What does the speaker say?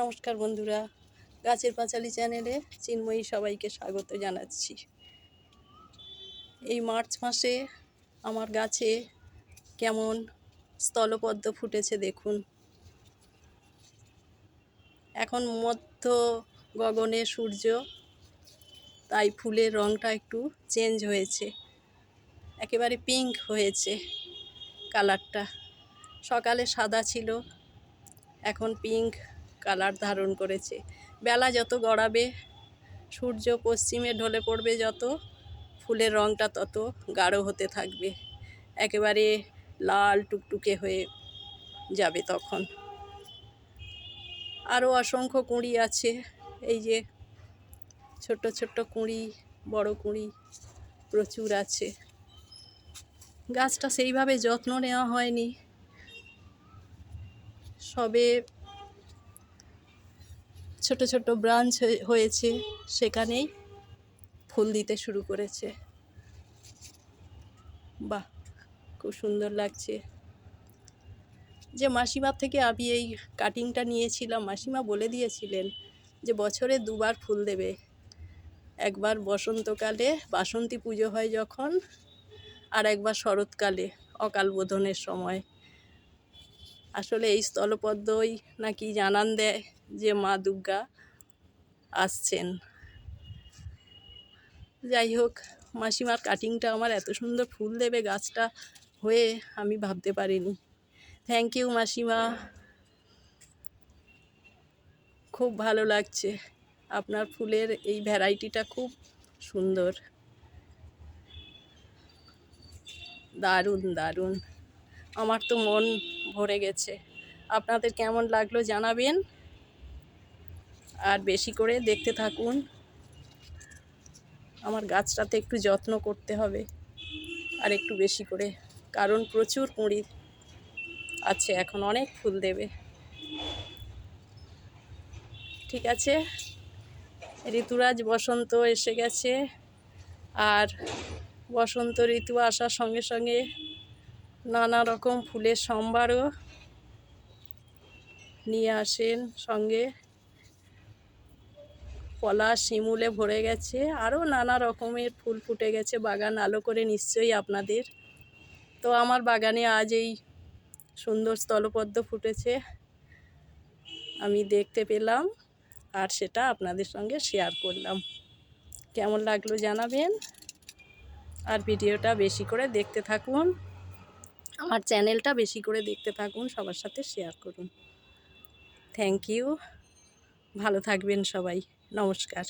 নমস্কার বন্ধুরা, গাছের পাঁচালি চ্যানেলে চিন্ময়ী সবাইকে স্বাগত জানাচ্ছি। এই মার্চ মাসে আমার গাছে কেমন স্থলপদ্ম ফুটেছে দেখুন। এখন মধ্য গগনে সূর্য, তাই ফুলের রঙটা একটু চেঞ্জ হয়েছে। একেবারে পিঙ্ক হয়েছে কালারটা। সকালে সাদা ছিল, এখন পিঙ্ক কালার ধারণ করেছে। বেলা যত গড়াবে, সূর্য পশ্চিমে ঢলে পড়বে যত, ফুলের রঙটা তত গাঢ় হতে থাকবে। একেবারে লাল টুকটুকে হয়ে যাবে তখন। আরও অসংখ্য কুঁড়ি আছে। এই যে ছোট্ট ছোট্ট কুঁড়ি, বড় কুঁড়ি প্রচুর আছে। গাছটা সেইভাবে যত্ন নেওয়া হয়নি। সবে ছোট ছোট ব্রাঞ্চ হয়েছে, সেখানেই ফুল দিতে শুরু করেছে। বাহ, খুব সুন্দর লাগছে। যে মাসিমার থেকে আমি এই কাটিংটা নিয়েছিলাম, মাসিমা বলে দিয়েছিলেন যে বছরে দুবার ফুল দেবে। একবার বসন্তকালে বাসন্তী পুজো হয় যখন, আর একবার শরৎকালে অকাল বোধনের সময়। আসলে এই স্থলপদ্মই নাকি জানান দেয় যে মা দুর্গা আসছেন। যাই হোক, মাসিমার কাটিংটা আমার এত সুন্দর ফুল দেবে গাছটা হয়ে আমি ভাবতে পারিনি। থ্যাংক ইউ মাসিমা। খুব ভালো লাগছে। আপনার ফুলের এই ভ্যারাইটিটা খুব সুন্দর। দারুণ দারুণ। আমার তো মন ভরে গেছে। আপনাদের কেমন লাগল জানাবেন। আর বেশি করে দেখতে থাকুন। আমার গাছটাতে একটু যত্ন করতে হবে। আর একটু বেশি করে। কারণ প্রচুর কুঁড়ি আছে এখন, অনেক ফুল দেবে। ঠিক আছে? ঋতুরাজ বসন্ত এসে গেছে। আর বসন্ত ঋতু আসার সঙ্গে সঙ্গে নানা রকম ফুলের সম্ভারও নিয়ে আসেন সঙ্গে। পলাশ শিমুলে ভরে গেছে, আরও নানা রকমের ফুল ফুটে গেছে, বাগান আলো করে নিশ্চয়ই আপনাদের। তো আমার বাগানে আজ এই সুন্দর স্থলপদ্ম ফুটেছে, আমি দেখতে পেলাম আর সেটা আপনাদের সঙ্গে শেয়ার করলাম। কেমন লাগল জানাবেন আর ভিডিওটা বেশি করে দেখতে থাকুন। আমার চ্যানেলটা বেশি করে দেখতে থাকুন, সবার সাথে শেয়ার করুন। থ্যাংক ইউ ভালো থাকবেন সবাই। নমস্কার।